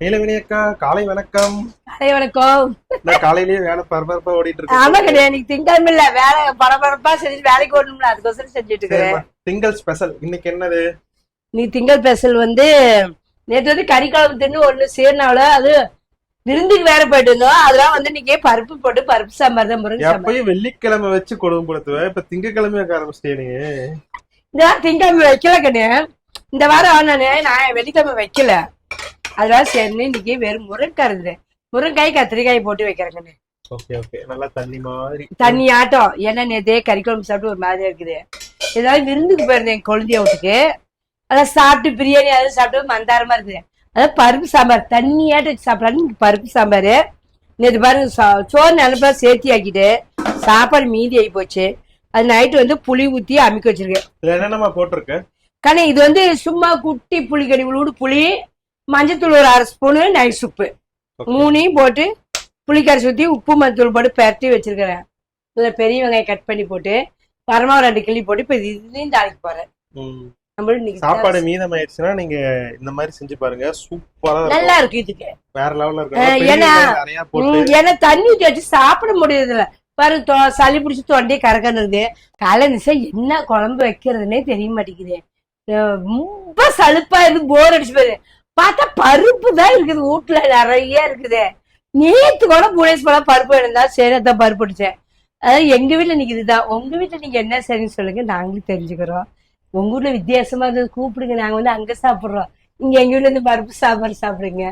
நீலவேணி அக்கா காலை வணக்கம். அதே வணக்கம். நான் காலையிலேயே வேலை பரபரப்பா ஓடிட்டு ஆமா இருக்கேன் கிடையாது இன்னைக்கு இல்ல. வேலை பரபரப்பா செஞ்சு வேலைக்கு ஓடணும்ல அதுக்கோசரம் செஞ்சுட்டு இருக்கிறேன் சரிம்மா. திங்கள் ஸ்பெஷல் இன்னைக்கு என்னது? நீ திங்கள் பெசல் வந்து நேற்று வந்து கறிக்குழம்பு தின்னு ஒண்ணு சீர்னாவில அது விருந்துக்கு வேற போயிட்டு இருந்தோம் அதெல்லாம் வந்து இன்னைக்கு பருப்பு போட்டு பருப்பு சாம்பார் தான் முருங்கை எப்பயும் வெள்ளிக்கிழமை வச்சு கொடுமைப்படுத்துவேன் இப்ப திங்கக்கிழமை வைக்க ஆரம்பிச்சிட்டே நீ. இந்த திங்கக்கிழமை வைக்கல கண்ணு. இந்த வாரம் நானு நான் வெள்ளிக்கிழமை வைக்கல. அதனால சரின்னு இன்னைக்கு வெறும் முருங்கைக்காய் இருந்தது முருங்காய் கத்திரிக்காய் போட்டு வைக்கிறேன் கண்ணு ஓகே ஓகே. நல்லா தண்ணி மாதிரி. தண்ணி ஆட்டம். ஏன்னா நேத்தே கறிக்குழம்பு சாப்பிட்டு ஒரு மாதிரியா இருக்குது. ஏதாவது விருந்துக்கு போயிருந்தேன் என் குழந்தைய வீட்டுக்கு. அதான் சாப்பிட்டு பிரியாணி அதாவது சாப்பிட்டு மந்தாரமா இருக்குது. அதாவது பருப்பு சாம்பார். தண்ணியாட்டு வச்சு சாப்பிடலான்னு பருப்பு சாம்பார். நேற்று பாருங்க சோறு நிலப்பா சேர்த்தி ஆக்கிட்டு சாப்பாடு மீதி ஆகி போச்சு. அது நைட்டு வந்து புளி ஊத்தி அமுக்கி வச்சிருக்கேன். இதுல என்னென்னமா போட்டிருக்க? கண்ணே இது வந்து சும்மா குட்டி புளி கடி உளுடு புளி மஞ்சத்தூள் ஒரு அரை ஸ்பூனு நைட் சுப்பு. மூணையும் போட்டு புளிக்கரை சுத்தி உப்பு மஞ்சத்தூள் போட்டு பெரட்டி வச்சிருக்கிறேன். இதுல பெரிய வெங்காயம் கட் பண்ணி போட்டு பரமா ரெண்டு கிள்ளி போட்டு இப்ப இதையும் தாளிக்க இன்னைக்கு சாப்பாடு மீதம் ஆயிடுச்சுன்னா நீங்க இந்த மாதிரி செஞ்சு பாருங்க. சூப்பரா நல்லா இருக்கு இதுக்கு. வேற லெவல்ல பெரிய ஏன்னா- ஏன்னா தண்ணி ஊத்தி வச்சு சாப்பிட முடியுது இல்ல பாரு சளி பிடிச்சி தொண்டையே கறக்கணுது காலை நிசா என்ன குழம்பு வைக்கிறதுனே தெரிய மாட்டேங்குது. ரொம்ப சலுப்பா இருக்கு போர் அடிச்சு போகுது பார்த்தா பருப்பு தான் இருக்குது வீட்டுல நிறைய இருக்குது. நேத்து கூட புனேஸ் பழம் பருப்பு இருந்தா சரி அதான் பருப்பு அடிச்சேன். அதாவது எங்க வீட்டுல இன்னைக்கு இதுதான். உங்க வீட்டுல நீங்க என்ன சரின்னு சொல்லுங்க நாங்களும் தெரிஞ்சுக்கிறோம். உங்க ஊர்ல வித்தியாசமா இருந்தது கூப்பிடுங்க நாங்க வந்து அங்க சாப்பிடுறோம். இங்க எங்க வீட்டுல இருந்து பருப்பு சாப்பாடு சாப்பிடுங்க